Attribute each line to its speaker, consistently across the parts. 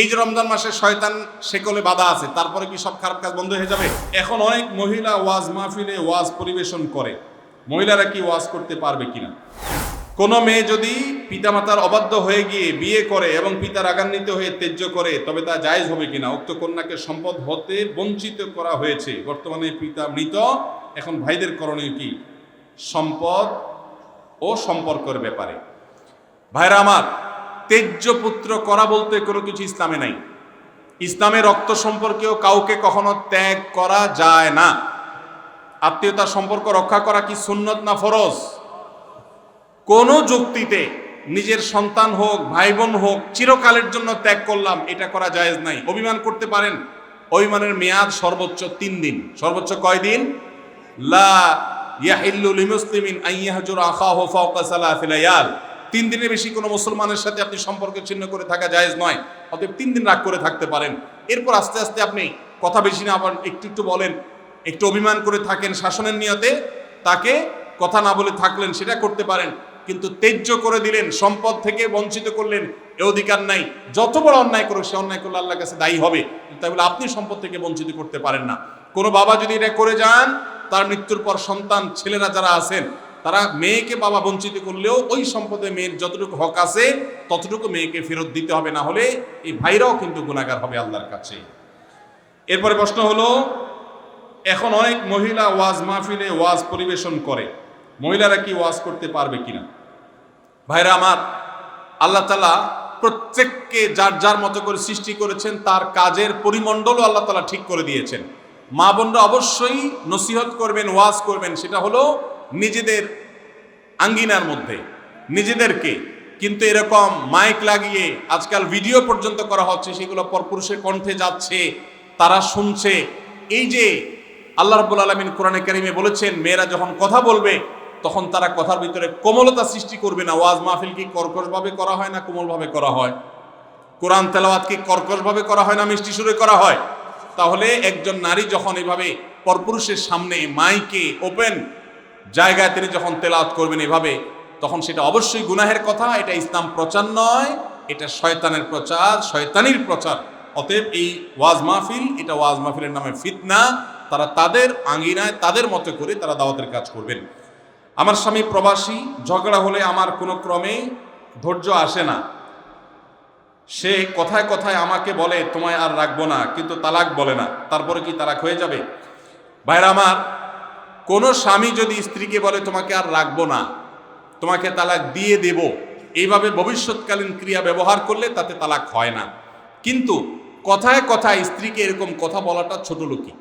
Speaker 1: এই যে রমজান মাসে শয়তান সেকলে বাধা আছে, তারপরে কি সব খারাপ কাজ বন্ধ হয়ে যাবে? এখন অনেক মহিলা ওয়াজ মাহফিলে ওয়াজ পরিবেশন করে। মহিলারা কি ওয়াজ করতে পারবে কিনা? কোনো মেয়ে যদি পিতামাতার অবাধ্য হয়ে গিয়ে বিয়ে করে এবং পিতা রাগান্বিত হয়ে ত্যায্য করে, তবে তা জায়েজ হবে কিনা? উক্ত কন্যাকে সম্পদ হতে বঞ্চিত করা হয়েছে। বর্তমানে পিতা মৃত, এখন ভাইদের করণীয় কি? সম্পদ ও সম্পর্কের ব্যাপারে। ভাইরা আমার তেজ্য পুত্র করা বলতে কোনো কিছু ইসলামে নাই। ইসলামে রক্ত সম্পর্কেও কাউকে কখনো ত্যাগ করা যায় না। আত্মীয়তার সম্পর্ক রক্ষা করা কি সুন্নত না ফরজ? কোনো যুক্তিতে নিজের সন্তান হোক ভাই বোন হোক, চিরকালের জন্য ত্যাগ করলাম, এটা করা জায়েজ নাই। অভিমান করতে পারেন, অভিমানের মেয়াদ সর্বোচ্চ তিন দিন। সর্বোচ্চ কয় দিন? লা ইয়াহিল্লু লিমুসলিমিন আন ইয়াহজুরা আখাহু ফাওকা সালাসিল আয়াল। তিন দিনের বেশি কোনো মুসলমানের সাথে আপনি সম্পর্ক ছিন্ন করে থাকা জায়েজ নয়, অতএব তিন দিন রাগ করে থাকতে পারেন। এরপর আস্তে আস্তে আপনি কথা বেশি না আবার একটু একটু বলেন, একটু অভিমান করে থাকেন শাসনের নিয়তে, তাকে কথা না বলে থাকলেন সেটা করতে পারেন, কিন্তু তেজ্য করে দিলেন, সম্পদ থেকে বঞ্চিত করলেন, এ অধিকার নাই। যত বড় অন্যায় করুক, সে অন্যায় করলে আল্লাহর কাছে দায়ী হবে। তাই বলে আপনি সম্পদ থেকে বঞ্চিত করতে পারেন না। কোনো বাবা যদি এটা করে যান, তার মৃত্যুর পর সন্তান, ছেলেরা যারা আছেন তারা মেয়েকে বাবা বঞ্চিত করলেও ওই সম্পদে মেয়ের যতটুকু হক আছে, ততটুকু মেয়েকে ফেরত দিতে হবে, না হলে এই ভাইরাও কিন্তু গুণাগার হবে আল্লাহর কাছে। এরপরে প্রশ্ন হলো, এখন অনেক মহিলা ওয়াজ মাহফিলে ওয়াজ পরিবেশন করে। মহিলারা কি ওয়াজ করতে পারবে কিনা? ভাইরা আমার, আল্লাহ তালা প্রত্যেককে যার যার মতো করে সৃষ্টি করেছেন, তার কাজের পরিমণ্ডলও আল্লাহ তালা ঠিক করে দিয়েছেন। মা বোনরা অবশ্যই নসিহত করবেন, ওয়াজ করবেন, সেটা হলো নিজেদের আঙ্গিনার মধ্যে। নিজেদেরকে। কিন্তু এরকম মাইক লাগিয়ে আজকাল ভিডিও পর্যন্ত করা হচ্ছে, সেগুলো পরপুরুষের কণ্ঠে যাচ্ছে, তারা শুনছে। এই যে আল্লাহ রব্বুল আলমিন কোরআনে কারিমে বলেছেন, মেয়েরা যখন কথা বলবে, তখন তারা কথার ভিতরে কোমলতা সৃষ্টি করবে না। ওয়াজ মাহফিল কি কর্কশভাবে করা হয় না কোমলভাবে করা হয়? কোরআন তেলাওয়াত কি কর্কশভাবে করা হয় না মিষ্টি সুরে করা হয়? তাহলে একজন নারী যখন এভাবে পরপুরুষের সামনে মাইকে ওপেন জায়গায় তিনি যখন তেলাওয়াত করবেন এভাবে, তখন সেটা অবশ্যই গুনাহের কথা, এটা ইসলাম প্রচার নয়, এটা শয়তানের প্রচার, শয়তানির প্রচার। অতএব এই ওয়াজ মাহফিল, এটা ওয়াজ মাহফিলের নামে ফিতনা, তারা তাদের আঙ্গিনায় তাদের মতো করে তারা দাওয়াতের কাজ করবেন। আমার স্বামী প্রবাসী, ঝগড়া হলে আমার কোনো ক্রমে ধৈর্য আসে না। সে কথায় কথায় আমাকে বলে, তোমায় আর রাখব না, কিন্তু তালাক বলে না। তারপরে কি তালাক হয়ে যাবে? ভাইরা আমার কোনো স্বামী যদি স্ত্রীকে বলে, তোমাকে আর রাখব না, তোমাকে তালাক দিয়ে দেব। এইভাবে ভবিষ্যৎকালীন ক্রিয়া ব্যবহার করলে তাতে তালাক হয় না। কিন্তু কথায় কথায় স্ত্রীকে এরকম কথা বলাটা ছোট লোকই।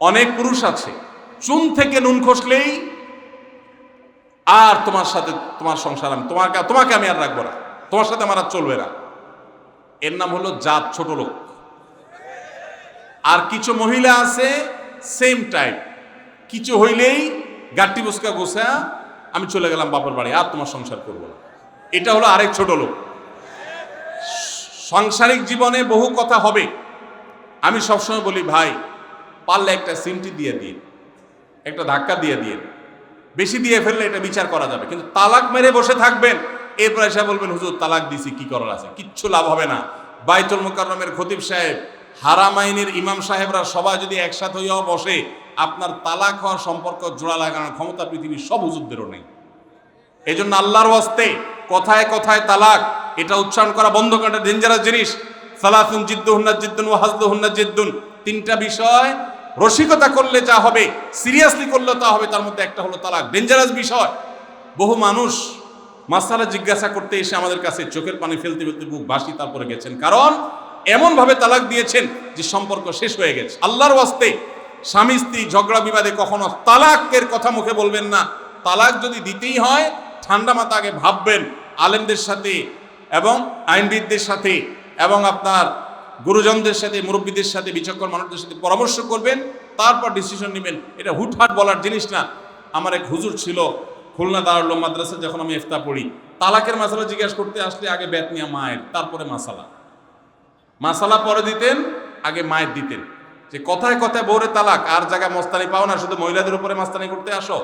Speaker 1: অনেক পুরুষ আছে, চুন থেকে নুন খসলেই আর তোমার সাথে, তোমার সংসার আমি তোমাকে তোমাকে আমি আর রাখব না, তোমার সাথে আমার আর চলবে না। এর নাম হলো জাত ছোট লোক। আর কিছু মহিলা আছে সেম টাইপ কিছু হইলেই গাট্টি বসকা গোসা আমি চলে গেলাম বাপের বাড়ি, আর তোমার সংসার করব না। এটা হলো আরেক ছোট লোক। সাংসারিক জীবনে বহু কথা হবে। আমি সবসময় বলি, ভাই, পারলে একটা সিমটি দিয়ে দিন, একটা ধাক্কা দিয়ে দিন। বেশি দিয়ে ফেললে এটা বিচার করা যাবে। কিন্তু তালাক মেরে বসে থাকবেন, এরপর এসে বলবেন, হুজুর, তালাক দিছি, কি করার আছে? কিচ্ছু লাভ হবে না। বাইতুল মুকাররমের খতিব সাহেব হারামাইনের ইমাম সাহেবরা সবাই যদি একসাথে হইয়াও বসে, আপনার তালাক হওয়ার সম্পর্ক জোড়া লাগানোর ক্ষমতা পৃথিবীর সব হুজুরদেরও নেই। এই জন্য আল্লাহর ওয়াস্তে কথায় কথায় তালাক, এটা উচ্চারণ করা বন্ধ করা ডেঞ্জারাস জিনিস। সালাতুন জিদ্দু হুন্না জিদ্দুন ও হাজদু হুন্না জিদ্দুন। তিনটা বিষয়, রসিকতা করলে যা হবে সিরিয়াসলি করলে তা হবে, তার মধ্যে একটা হলো তালাক। ডেঞ্জারাস বিষয়। বহু মানুষ মাসালা জিজ্ঞাসা করতে এসে আমাদের কাছে চোখের পানি ফেলতে ফেলতে বুক বাসি তারপরে গেছেন। কারণ এমনভাবে তালাক দিয়েছেন যে সম্পর্ক শেষ হয়ে গেছে। আল্লাহর ওয়াস্তে স্বামী স্ত্রী ঝগড়া বিবাদে কখনো তালাকের কথা মুখে বলবেন না। তালাক যদি দিতেই হয়, ঠান্ডা মাথা আগে ভাববেন আলেমদের সাথে এবং আইনবিদদের সাথে এবং আপনার গুরুজনদের সাথে, মুরব্বীদের সাথে, বিচক্ষণ মানুষদের সাথে পরামর্শ করবেন, তারপর ডিসিশন নেবেন। এটা হুটহাট বলার জিনিস না। আমার এক হুজুর ছিল খুলনা দারুল মাদ্রাসা, যখন আমি ইফতা পড়ি। তালাকের মাসালা জিজ্ঞাসা করতে আসলে আগে ব্যাত নিয়ে মায়ের, তারপরে মাসালা। মাসালা পরে দিতেন, আগে মায়ের দিতেন। যে কথায় কথায় বৌরে তালাক, আর জায়গায় মস্তানি পাও না, শুধু মহিলাদের উপরে মাস্তানি করতে আসো।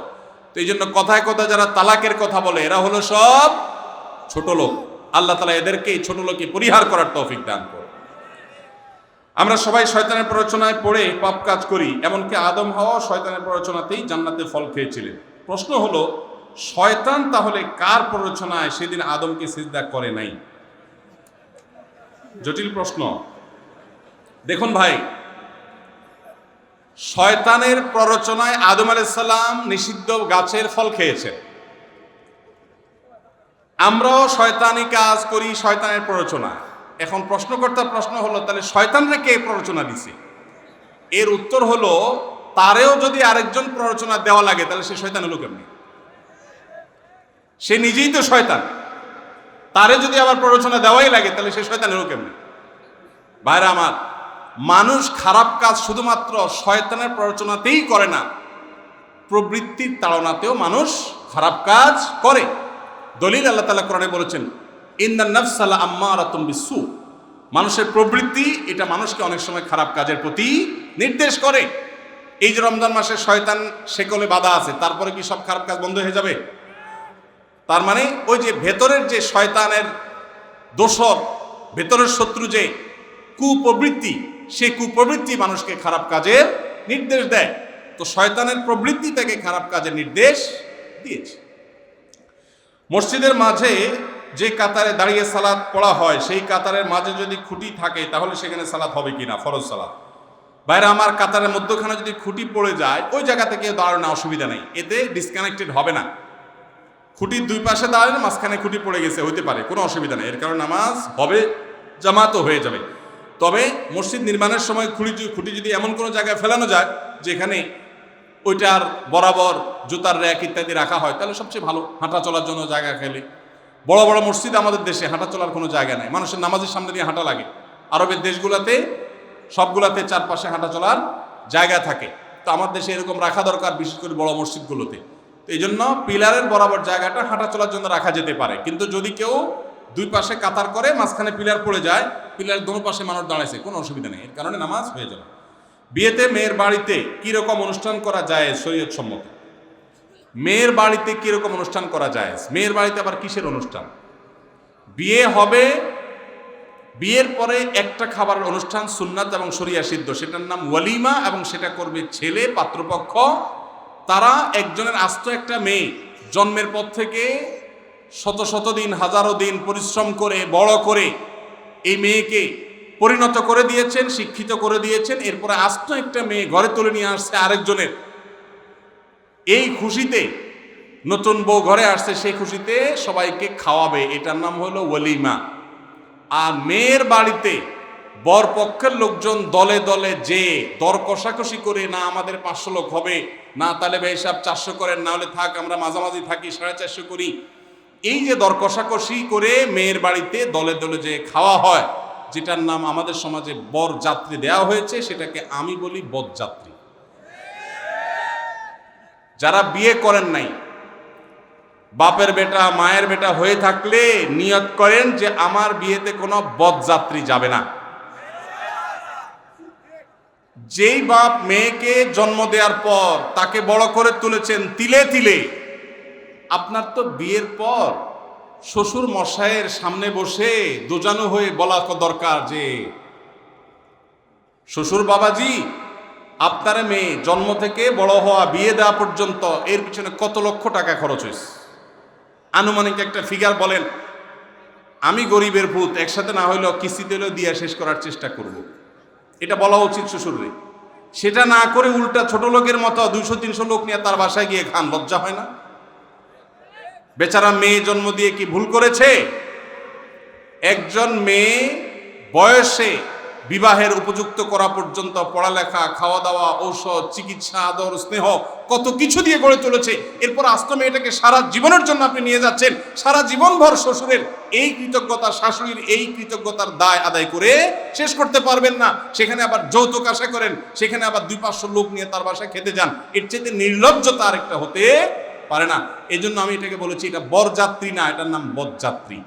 Speaker 1: তো এই জন্য কথায় কথায় যারা তালাকের কথা বলে, এরা হলো সব ছোট লোক। আল্লাহ তালা এদেরকে এই ছোট লোকে পরিহার করার তৌফিক দান করুন। আমরা সবাই শয়তানের প্ররোচনায় পড়ে পাপ কাজ করি, এমনকি আদম হওয়া শয়তানের প্ররোচনাতেই জান্নাতে ফল খেয়েছিলেন। প্রশ্ন হলো, শয়তান তাহলে কার প্ররোচনায় সেদিন আদমকে সিজদা করে নাই? জটিল প্রশ্ন। দেখুন ভাই, শয়তানের প্ররোচনায় আদম আলাইসাল্লাম নিষিদ্ধ গাছের ফল খেয়েছেন। আমরাও শয়তানি কাজ করি শয়তানের প্ররোচনা। এখন প্রশ্নকর্তার প্রশ্ন হলো, তাহলে শয়তানরা কে প্ররোচনা দিছে? এর উত্তর হলো, তারেও যদি আরেকজন প্ররোচনা দেওয়া লাগে, তাহলে সে শয়তান হলো কেমনি সে নিজেই তো শয়তান। তারে যদি আবার প্ররোচনা দেওয়াই লাগে, তাহলে সে শয়তান হলো কেমনি বাইরে আমার, মানুষ খারাপ কাজ শুধুমাত্র শয়তানের প্ররোচনাতেই করে না, প্রবৃত্তির তাড়নাতেও মানুষ খারাপ কাজ করে। দলিল আল্লাহ তালা কোরআনে বলেছেন ইন্দা নফসালা আম্মারাতুম বিসু মানুষের প্রবৃত্তি, এটা মানুষকে অনেক সময় খারাপ কাজের প্রতি নির্দেশ করে। এই যে রমজান মাসে শয়তান সেকলে বাধা আছে, তারপরে কি সব খারাপ কাজ বন্ধ হয়ে যাবে? তার মানে ওই যে ভেতরের যে শয়তানের দোসর ভেতরের শত্রু যে কুপ্রবৃত্তি সে কুপ্রবৃত্তি মানুষকে খারাপ কাজের নির্দেশ দেয়। তো শয়তানের প্রবৃত্তি থেকে খারাপ কাজের নির্দেশ দিয়েছে। মসজিদের মাঝে যে কাতারে দাঁড়িয়ে সালাদ পড়া হয়, সেই কাতারের মাঝে যদি খুঁটি থাকে, তাহলে সেখানে সালাদ হবে কিনা? ফরজ সালাদ বাইরে আমার কাতারের মধ্যখানে যদি খুঁটি পড়ে যায়, ওই জায়গা থেকে দাঁড়ানো অসুবিধা নেই। এতে ডিসকানেক্টেড হবে না। খুঁটির দুই পাশে দাঁড়ালে মাঝখানে খুঁটি পড়ে গেছে, হইতে পারে, কোনো অসুবিধা নেই। এর কারণে নামাজ হবে, জামাতও হয়ে যাবে। তবে মসজিদ নির্মাণের সময় খুঁটি খুঁটি যদি এমন কোনো জায়গায় ফেলানো যায়, যেখানে ওইটার বরাবর জুতার র্যাক ইত্যাদি রাখা হয়, তাহলে সবচেয়ে ভালো, হাঁটা চলার জন্য জায়গা খেলে। বড় বড় মসজিদ আমাদের দেশে, হাঁটা চলার কোনো জায়গা নেই। মানুষের নামাজের সামনে দিয়ে হাঁটা লাগে। আরবের দেশগুলোতে সবগুলাতে চারপাশে হাঁটা চলার জায়গা থাকে। তো আমার দেশে এরকম রাখা দরকার, বিশেষ করে বড় মসজিদগুলোতে। এই জন্য পিলারের বরাবর জায়গাটা হাঁটা চলার জন্য রাখা যেতে পারে। কিন্তু যদি কেউ দুই পাশে কাতার করে মাঝখানে পিলার পড়ে যায় পিলারের দোনো পাশে মানুষ দাঁড়াইছে, কোনো অসুবিধা নেই। এর কারণে নামাজ হয়ে যাবে। বিয়েতে মেয়ের বাড়িতে কীরকম অনুষ্ঠান করা যায় শরীয়ত সম্মত? মেয়ের বাড়িতে কীরকম অনুষ্ঠান করা যায়? মেয়ের বাড়িতে আবার কিসের অনুষ্ঠান? বিয়ে হবে, বিয়ের পরে একটা খাবারের অনুষ্ঠান সুন্নাত এবং সরিয়া সিদ্ধ। সেটার নাম ওয়ালিমা এবং সেটা করবে ছেলে, পাত্রপক্ষ তারা একজনের আস্ত একটা মেয়ে, জন্মের পর থেকে শত শত দিন, হাজারো দিন পরিশ্রম করে, বড় করে এই মেয়েকে পরিণত করে দিয়েছেন, শিক্ষিত করে দিয়েছেন। এরপরে আস্ত একটা মেয়ে ঘরে তুলে নিয়ে আসছে আরেকজনের। এই খুশিতে নতুন বউ ঘরে আসছে, সেই খুশিতে সবাইকে খাওয়াবে। এটার নাম হলো ওলিমা। আর মেয়ের বাড়িতে বর পক্ষের লোকজন দলে দলে যে দর কষাকষি করে, না, আমাদের পাঁচশো লোক হবে, না তাহলে সাহেব চারশো করেন, না হলে থাক, আমরা মাঝামাঝি থাকি, সাড়ে চারশো করি। এই যে দর কষাকষি করে মেয়ের বাড়িতে দলে দলে যে খাওয়া হয়, যেটার নাম আমাদের সমাজে বর যাত্রী দেওয়া হয়েছে, সেটাকে আমি বলি বরযাত্রী যারা বিয়ে করেন নাই, বাপের বেটা, মায়ের বেটা হয়ে থাকলে নিয়ত করেন যে, আমার বিয়েতে কোনো বদযাত্রী যাবে না। যেই বাপ মেয়েকে জন্ম দেওয়ার পর তাকে বড় করে তুলেছেন তিলে তিলে, আপনার তো বিয়ের পর শ্বশুর মশাইয়ের সামনে বসে দোজানো হয়ে বলা দরকার যে, শ্বশুর বাবাজি, আপনার মেয়ে জন্ম থেকে বড় হওয়া বিয়ে দেওয়া পর্যন্ত এর পিছনে কত লক্ষ টাকা খরচ হয়েছে আনুমানিক একটা ফিগার বলেন, আমি গরিবের ভূত, একসাথে না হইলেও কিস্তিতে হলেও দিয়া শেষ করার চেষ্টা করব। এটা বলা উচিত শ্বশুরে সেটা না করে উল্টা ছোট লোকের মতো দুইশো, তিনশো লোক নিয়ে তার বাসায় গিয়ে খান, লজ্জা হয় না? বেচারা মেয়ে জন্ম দিয়ে কি ভুল করেছে? একজন মেয়ে বয়সে বিবাহের উপযুক্ত করা পর্যন্ত পড়ালেখা খাওয়া দাওয়া ঔষধ, চিকিৎসা, আদর, স্নেহ, কত কিছু দিয়ে গড়ে চলেছে এরপর আস্ত মেয়েটাকে সারা জীবনের জন্য আপনি নিয়ে যাচ্ছেন। সারা জীবনভর শ্বশুরের এই কৃতজ্ঞতা, শাশুড়ির এই কৃতজ্ঞতার দায় আদায় করে শেষ করতে পারবেন না। সেখানে আবার যৌতুক আশা করেন, সেখানে আবার দুই পাঁচশো লোক নিয়ে তার বাসায় খেতে যান। এর চেয়ে নির্লজ্জতা আরেকটা হতে পারে না। এই জন্য আমি এটাকে বলেছি, এটা বরযাত্রী না, এটার নাম বরযাত্রী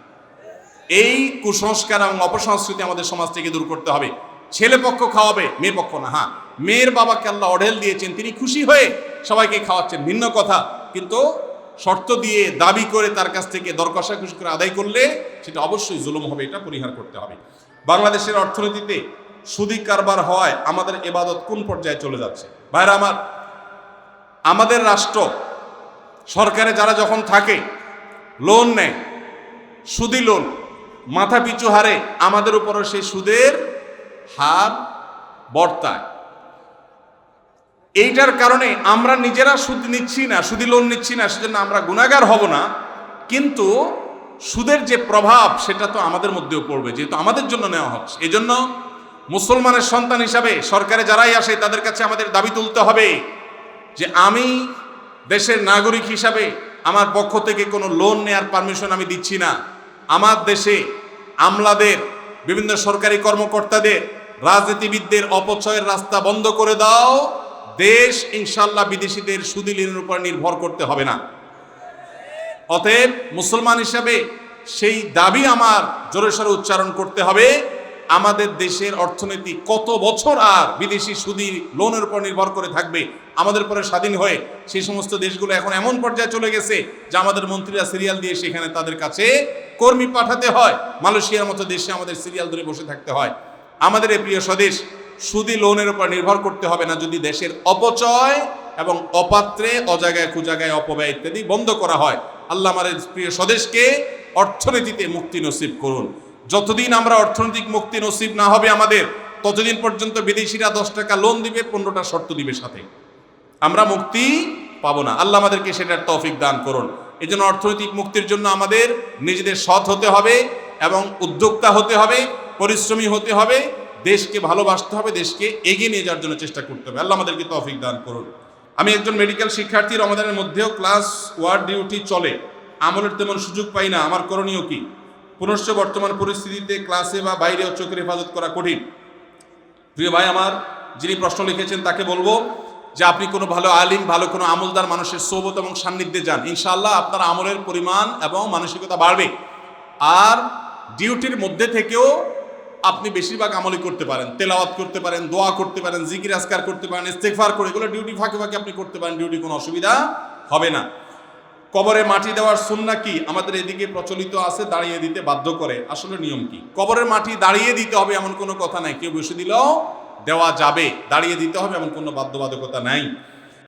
Speaker 1: এই কুসংস্কার এবং অপসংস্কৃতি আমাদের সমাজ থেকে দূর করতে হবে। ছেলে পক্ষ খাওয়াবে, মেয়ে পক্ষ না হ্যাঁ। মেয়ের বাবাকে আল্লাহ অঢেল দিয়েছেন, তিনি খুশি হয়ে সবাইকে খাওয়াচ্ছেন, ভিন্ন কথা। কিন্তু শর্ত দিয়ে দাবি করে তার কাছ থেকে দরকষা খুশি করে আদায় করলে সেটা অবশ্যই জুলুম হবে, এটা পরিহার করতে হবে। বাংলাদেশের অর্থনীতিতে সুদি কারবার হওয়ায় আমাদের এবাদত কোন পর্যায়ে চলে যাচ্ছে? ভাইরা আমার, আমাদের রাষ্ট্র, সরকারে যারা যখন থাকে লোন নেয়, সুদি লোন মাথা পিছু হারে আমাদের উপরও সেই সুদের হার বর্তায়। এইটার কারণে আমরা নিজেরা সুদ নিচ্ছি না, সুদি লোন নিচ্ছি না, সেজন্য আমরা গুণাগার হব না। কিন্তু সুদের যে প্রভাব, সেটা তো আমাদের মধ্যেও পড়বে, যেহেতু আমাদের জন্য নেওয়া হচ্ছে। এজন্য মুসলমানের সন্তান হিসাবে সরকারে যারাই আসে, তাদের কাছে আমাদের দাবি তুলতে হবে যে আমি দেশের নাগরিক হিসাবে আমার পক্ষ থেকে কোনো লোন নেয়ার পারমিশন আমি দিচ্ছি না। আমার দেশে আমলাদের, বিভিন্ন সরকারি কর্মকর্তাদের, রাজনীতিবিদদের অপচয়ের রাস্তা বন্ধ করে দাও। দেশ ইনশাল্লাহ বিদেশিদের সুদি উপর নির্ভর করতে হবে না। অতএব মুসলমান হিসাবে সেই দাবি আমার জোরে সোরে উচ্চারণ করতে হবে। আমাদের দেশের অর্থনীতি কত বছর আর বিদেশি সুদি লোনের উপর নির্ভর করে থাকবে? আমাদের পরে স্বাধীন হয়ে সেই সমস্ত দেশগুলো এখন এমন পর্যায়ে চলে গেছে যে আমাদের মন্ত্রীরা সিরিয়াল দিয়ে সেখানে তাদের কাছে কর্মী পাঠাতে হয়, মালয়েশিয়ার মতো দেশে আমাদের সিরিয়াল ধরে বসে থাকতে হয়। আমাদের এই প্রিয় স্বদেশ, সুদি লোনের উপর নির্ভর করতে হবে না, যদি দেশের অপচয় এবং অপাত্রে অজাগায় কুজাগায় অপব্যয় ইত্যাদি বন্ধ করা হয়, আল্লাহ আমাদের প্রিয় স্বদেশকে অর্থনীতিতে মুক্তি নসিব করুন। যতদিন আমরা অর্থনৈতিক মুক্তি নসিব না হবে আমাদের, ততদিন পর্যন্ত বিদেশিরা দশ টাকা লোন দিবে, পনেরোটা শর্ত দিবে সাথে। আমরা মুক্তি পাবো না। আল্লাহ আমাদেরকে সেটার তৌফিক দান করুন। এই জন্য অর্থনৈতিক মুক্তির জন্য আমাদের নিজেদের সৎ হতে হবে এবং উদ্যোক্তা হতে হবে, পরিশ্রমী হতে হবে, দেশকে ভালোবাসতে হবে, দেশকে এগিয়ে নিয়ে যাওয়ার জন্য চেষ্টা করতে হবে। আল্লাহ আমাদেরকে তৌফিক দান করুন। আমি একজন মেডিকেল শিক্ষার্থী রমাদানের মধ্যেও ক্লাস ওয়ার্ড ডিউটি চলে। আমলের তেমন সুযোগ পাই না। আমার করণীয় কি? পুনশ্চ বর্তমান পরিস্থিতিতে ক্লাসে বা বাইরেও চোখের হেফাজত করা কঠিন। প্রিয় ভাই আমার, যিনি প্রশ্ন লিখেছেন তাকে বলব যে আপনি কোনো ভালো আলিম, ভালো কোনো আমলদার মানুষের সোবত এবং সান্নিধ্যে যান ইনশাল্লাহ আপনার আমলের পরিমাণ এবং মানসিকতা বাড়বে। আর ডিউটির মধ্যে থেকেও আপনি বেশিরভাগ আমলই করতে পারেন। তেলাওয়াত করতে পারেন, দোয়া করতে পারেন, জিকির, আজকার করতে পারেন, ইস্তেগফার করে এগুলো ডিউটি ফাঁকে ফাঁকে আপনি করতে পারেন, ডিউটি কোনো অসুবিধা হবে না। কবরে মাটি দেওয়ার সুন্না কি? আমাদের এদিকে প্রচলিত আছে, দাঁড়িয়ে দিতে বাধ্য করে। আসলে নিয়ম কি? কবরের মাটি দাঁড়িয়ে দিতে হবে এমন কোনো কথা নাই। কেউ বসে দিলেও দেওয়া যাবে দাঁড়িয়ে দিতে হবে এমন কোনো বাধ্যবাধকতা নাই।